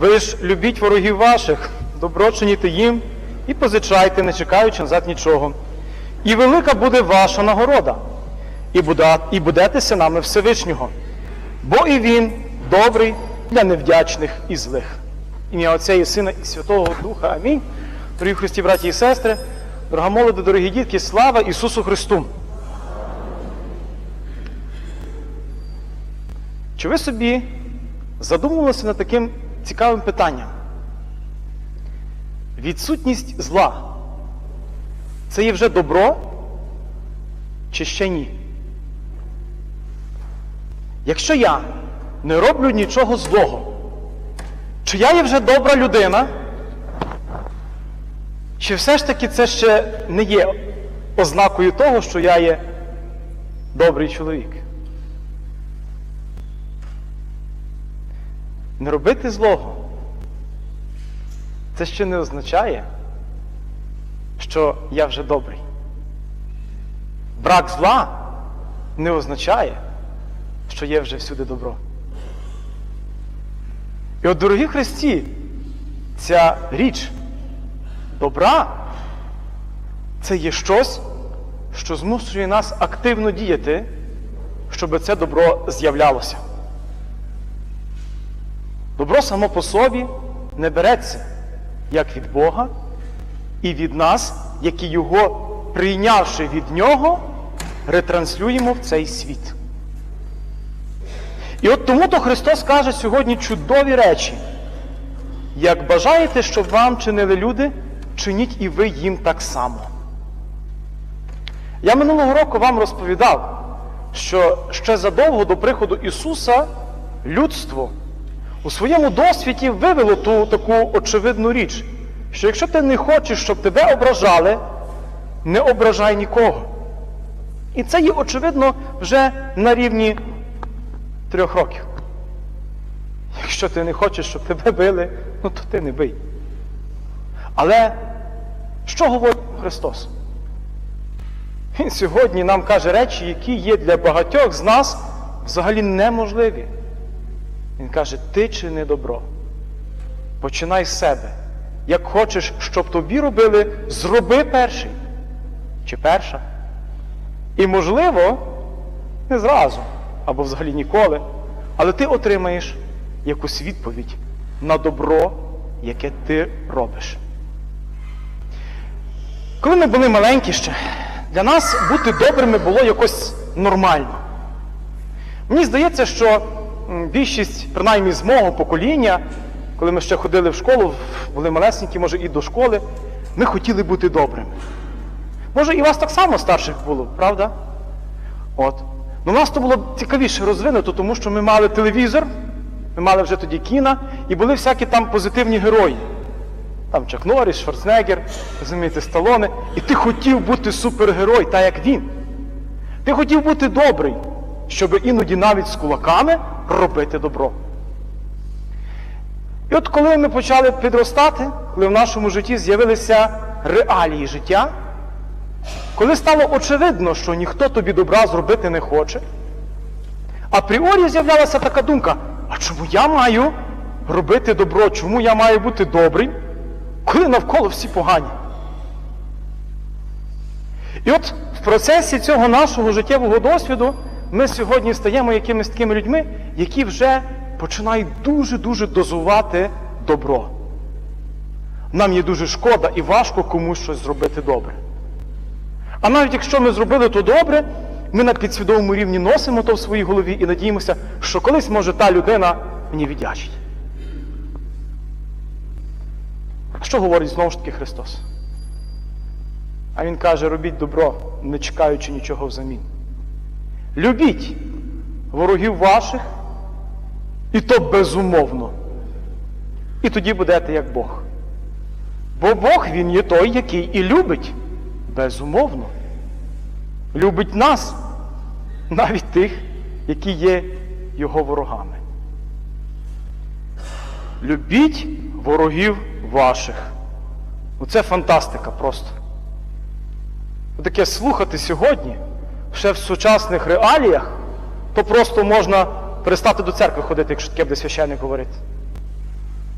Ви ж любіть ворогів ваших, добро чиніте їм і позичайте, не чекаючи назад нічого. І велика буде ваша нагорода, і, буде, і будете синами Всевишнього. Бо і він добрий для невдячних і злих. Ім'я Отця і Сина і Святого Духа. Амінь. Дорогі Христі, браті і сестри, дорога молоді, дорогі дітки, слава Ісусу Христу! Чи ви собі задумувалися над таким цікавим питанням? Відсутність зла це є вже добро чи ще ні? Якщо я не роблю нічого злого, чи я є вже добра людина, чи все ж таки це ще не є ознакою того, що я є добрий чоловік? Не робити злого. Це ще не означає, що я вже добрий. Брак зла не означає, що є вже всюди добро. І от, дорогі Христі, ця річ добра це є щось, що змушує нас активно діяти, щоб це добро з'являлося. Добро само по собі не береться як від Бога і від нас, які його, прийнявши від Нього, ретранслюємо в цей світ. І от тому то Христос каже сьогодні чудові речі. Як бажаєте, щоб вам чинили люди, чиніть і ви їм так само. Я минулого року вам розповідав, що ще задовго до приходу Ісуса людство у своєму досвіді вивело ту таку очевидну річ, що якщо ти не хочеш, щоб тебе ображали, не ображай нікого. І це є очевидно вже на рівні трьох років. Якщо ти не хочеш, щоб тебе били, ну то ти не бий. Але що говорить Христос? Він сьогодні нам каже речі, які є для багатьох з нас взагалі неможливі. Він каже, ти чини добро. Починай з себе. Як хочеш, щоб тобі робили, зроби перший чи перша. І, можливо, не зразу, або взагалі ніколи, але ти отримаєш якусь відповідь на добро, яке ти робиш. Коли ми були маленькі ще, для нас бути добрими було якось нормально. Мені здається, що більшість, принаймні з мого покоління, коли ми ще ходили в школу, були малесенькі, може, і до школи, ми хотіли бути добрими. Може, і вас так само старших було, правда? От. Ну, у нас то було цікавіше розвинуто, тому що ми мали телевізор, ми мали вже тоді кіна, і були всякі там позитивні герої. Там Чак Норріс, Шварценеггер, розумієте, Сталоне. І ти хотів бути супергерой, так як він. Ти хотів бути добрий, щоб іноді навіть з кулаками робити добро. І от коли ми почали підростати, коли в нашому житті з'явилися реалії життя, коли стало очевидно, що ніхто тобі добра зробити не хоче, апріорі з'являлася така думка, а чому я маю робити добро, чому я маю бути добрим, коли навколо всі погані? І от в процесі цього нашого життєвого досвіду ми сьогодні стаємо якимись такими людьми, які вже починають дуже-дуже дозувати добро. Нам є дуже шкода і важко комусь щось зробити добре. А навіть якщо ми зробили то добре, ми на підсвідомому рівні носимо то в своїй голові і надіємося, що колись може та людина мені віддячить. Що говорить знову ж таки Христос? А Він каже, робіть добро, не чекаючи нічого взамін. Любіть ворогів ваших, і то безумовно. І тоді будете як Бог. Бо Бог Він є той, який і любить. Безумовно. Любить нас, навіть тих, які є його ворогами. Любіть ворогів ваших. Ну це фантастика просто. Таке слухати сьогодні, ще в сучасних реаліях, то просто можна перестати до церкви ходити, якщо таке буде священник говорити.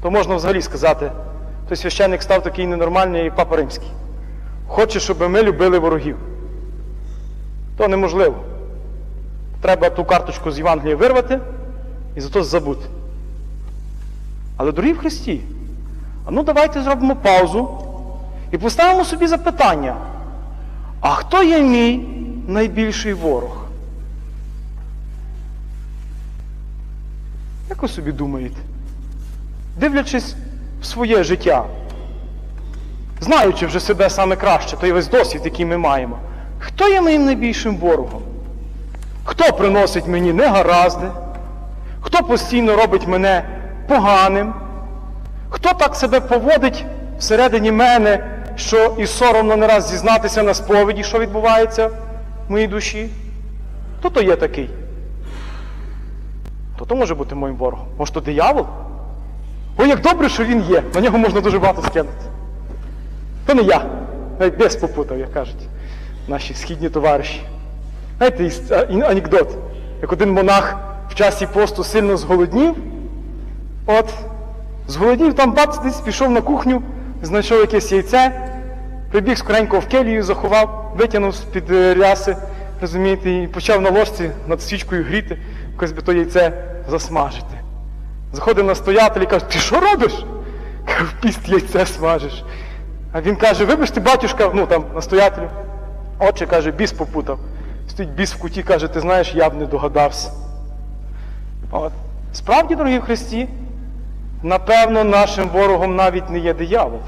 то можна взагалі сказати, той священник став такий ненормальний, як Папа Римський. Хоче, щоб ми любили ворогів. То неможливо. Треба ту карточку з Євангелія вирвати і зато забути. Але дорогі в Христі, а ну давайте зробимо паузу і поставимо собі запитання. А хто є мій найбільший ворог? Як ви собі думаєте? Дивлячись в своє життя, знаючи вже себе саме краще, той весь досвід, який ми маємо, хто є моїм найбільшим ворогом? Хто приносить мені негаразди? Хто постійно робить мене поганим? Хто так себе поводить всередині мене, що і соромно не раз зізнатися на сповіді, що відбувається моїй душі? Хто то є такий? То то може бути моїм ворогом. Може, то диявол? Ой, як добре, що він є. На нього можна дуже багато скинути. То не я. Навіть без попутав, як кажуть наші східні товариші. Знаєте, анекдот. Як один монах в часі посту сильно зголоднів, от, зголоднів, там бац, десь пішов на кухню, знайшов якесь яйце, прибіг скоренько в келію, заховав, витягнув з-під е, ряси, розумієте, і почав на ложці над свічкою гріти, якось би то яйце засмажити. Заходив настоятель і каже, ти що робиш? В піст яйце смажиш. А він каже, вибачте, батюшка, ну там настоятелю. Отче каже, біс попутав. Стоїть біс в куті, каже, ти знаєш, я б не догадався. От. Справді, дорогі в Христі, напевно, нашим ворогом навіть не є диявол.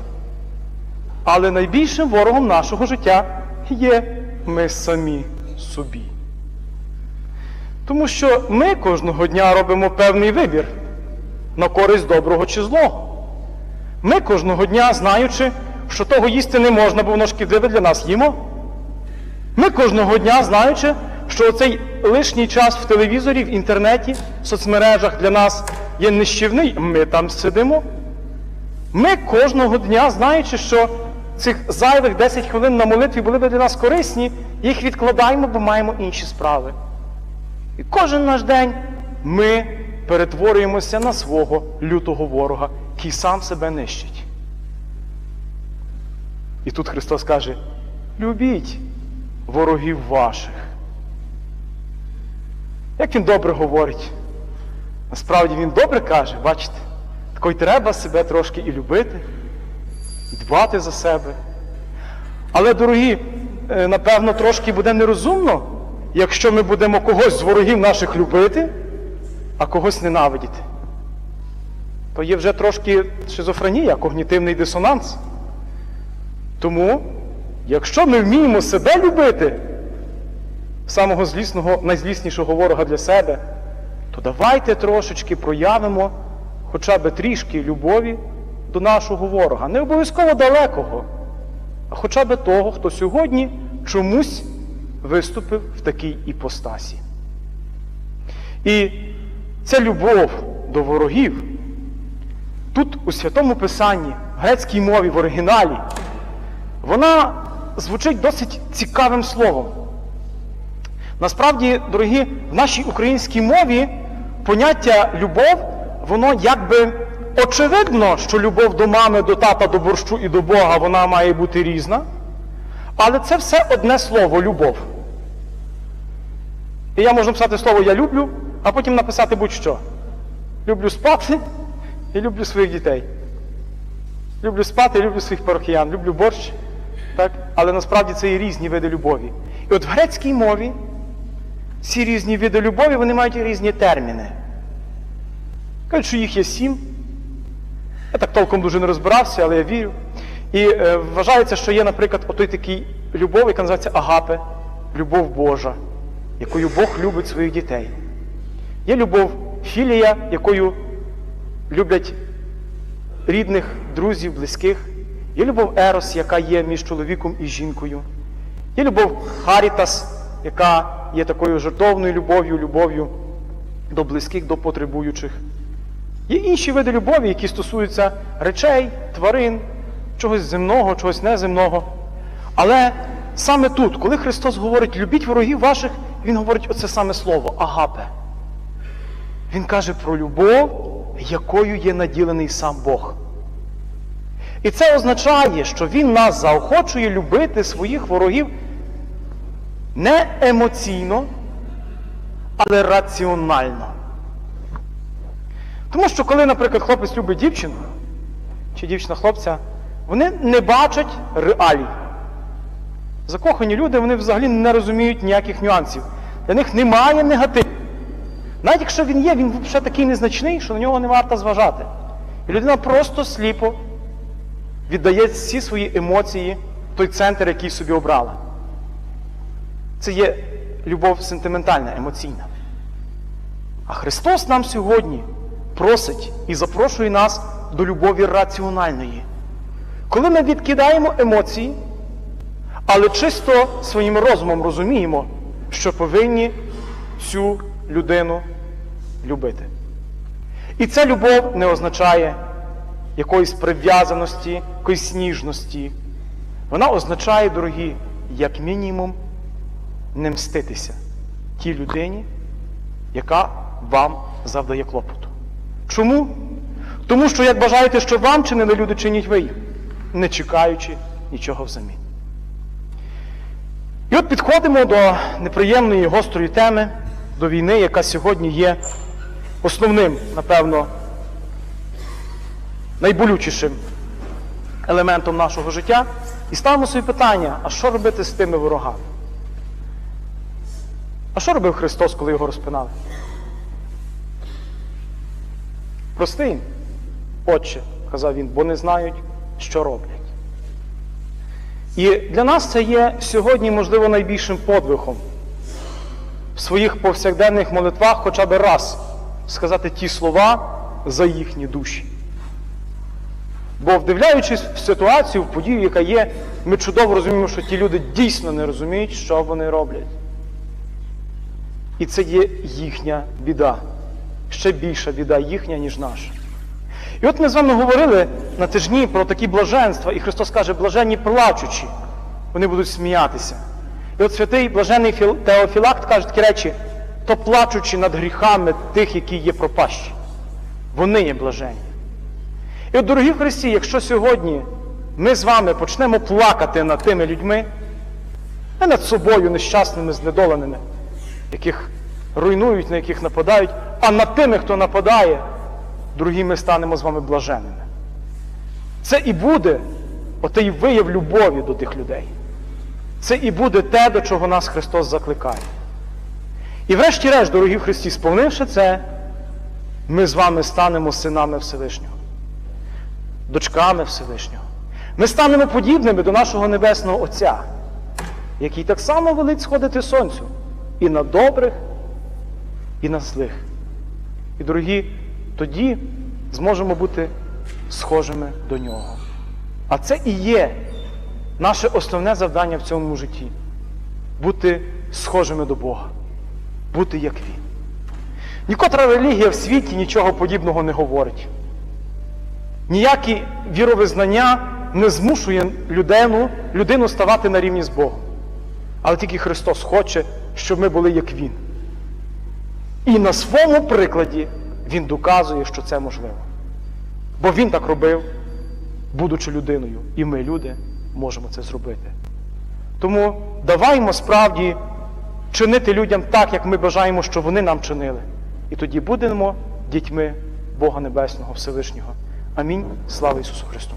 Але найбільшим ворогом нашого життя є ми самі собі. Тому що ми кожного дня робимо певний вибір на користь доброго чи злого. Ми кожного дня, знаючи, що того їсти не можна, бо воно шкідливе для нас їмо. Ми кожного дня, знаючи, що цей лишній час в телевізорі, в інтернеті, в соцмережах для нас є нищівний, ми там сидимо. Ми кожного дня, знаючи, що цих зайвих 10 хвилин на молитві були б для нас корисні, їх відкладаємо, бо маємо інші справи. І кожен наш день ми перетворюємося на свого лютого ворога, який сам себе нищить. І тут Христос каже: любіть ворогів ваших. Як він добре говорить. Насправді він добре каже, бачите, тако й треба себе трошки і любити, дбати за себе. Але, дорогі, е, напевно, трошки буде нерозумно, якщо ми будемо когось з ворогів наших любити, а когось ненавидіти. То є вже трошки шизофренія, когнітивний дисонанс. Тому, якщо ми вміємо себе любити, самого злісного, найзліснішого ворога для себе, то давайте трошечки проявимо хоча б трішки любові до нашого ворога. Не обов'язково далекого, а хоча б того, хто сьогодні чомусь виступив в такій іпостасі. І ця любов до ворогів тут у Святому Писанні, в грецькій мові, в оригіналі, вона звучить досить цікавим словом. Насправді, дорогі, в нашій українській мові поняття любов, воно якби очевидно, що любов до мами, до тата, до борщу і до Бога, вона має бути різна. Але це все одне слово любов. І я можу написати слово я люблю, а потім написати будь-що. Люблю спати і люблю своїх дітей. Люблю спати люблю своїх парохіян, люблю борщ. Так? Але насправді це і різні види любові. І от в грецькій мові ці різні види любові, вони мають різні терміни. Кажуть, що їх є сім. Я так толком дуже не розбирався, але я вірю. І е, вважається, що є, наприклад, отой такий любов, яка називається агапе, любов Божа, якою Бог любить своїх дітей. Є любов філія, якою люблять рідних, друзів, близьких. Є любов Ерос, яка є між чоловіком і жінкою. Є любов Харітас, яка є такою жертовною любов'ю, любов'ю до близьких, до потребуючих. Є інші види любові, які стосуються речей, тварин, чогось земного, чогось неземного. Але саме тут, коли Христос говорить любіть ворогів ваших, Він говорить оце саме слово агапе. Він каже про любов якою є наділений сам Бог. І це означає, що Він нас заохочує любити своїх ворогів не емоційно, але раціонально. Тому що, коли, наприклад, хлопець любить дівчину, чи дівчина хлопця, вони не бачать реалій. Закохані люди, вони взагалі не розуміють ніяких нюансів. Для них немає негативу. Навіть якщо він є, він взагалі такий незначний, що на нього не варто зважати. І людина просто сліпо віддає всі свої емоції в той центр, який собі обрала. Це є любов сентиментальна, емоційна. А Христос нам сьогодні просить і запрошує нас до любові раціональної. Коли ми відкидаємо емоції, але чисто своїм розумом розуміємо, що повинні цю людину любити. І ця любов не означає якоїсь прив'язаності, якоїсь ніжності. Вона означає, дорогі, як мінімум, не мститися тій людині, яка вам завдає клопоту. Чому? Тому що як бажаєте, що вам чинили люди, чиніть ви їм, не чекаючи нічого взамін. І от підходимо до неприємної гострої теми, до війни, яка сьогодні є основним, напевно, найболючішим елементом нашого життя. І ставимо собі питання, а що робити з тими ворогами? А що робив Христос, коли його розпинали? Прости їм, Отче, казав він, бо не знають, що роблять. І для нас це є сьогодні, можливо, найбільшим подвигом в своїх повсякденних молитвах хоча б раз сказати ті слова за їхні душі. Бо, вдивляючись в ситуацію, в подію, яка є, ми чудово розуміємо, що ті люди дійсно не розуміють, що вони роблять. І це є їхня біда. Ще більша біда їхня, ніж наша. І от ми з вами говорили на тижні про такі блаженства, і Христос каже, блаженні плачучі, вони будуть сміятися. І от святий блажений Теофілакт каже такі речі, то плачучи над гріхами тих, які є пропащі. Вони є блаженні. І от, дорогі в Христі, якщо сьогодні ми з вами почнемо плакати над тими людьми, не над собою нещасними, знедоленими, яких руйнують, на яких нападають, а над тими, хто нападає, дорогі, ми станемо з вами блаженними. Це і буде отей вияв любові до тих людей. Це і буде те, до чого нас Христос закликає. І врешті-решт, дорогі в Христі, сповнивши це, ми з вами станемо синами Всевишнього, дочками Всевишнього. Ми станемо подібними до нашого Небесного Отця, який так само велить сходити сонцю і на добрих, і на злих. І, дорогі, тоді зможемо бути схожими до нього. А це і є наше основне завдання в цьому житті бути схожими до Бога, бути як Він. Нікотра релігія в світі нічого подібного не говорить. Ніякі віровизнання не змушує людину, людину ставати на рівні з Богом. Але тільки Христос хоче, щоб ми були як Він. І на своєму прикладі Він доказує, що це можливо. Бо Він так робив, будучи людиною, і ми, люди, можемо це зробити. Тому даваймо справді чинити людям так, як ми бажаємо, щоб вони нам чинили. І тоді будемо дітьми Бога Небесного Всевишнього. Амінь. Слава Ісусу Христу!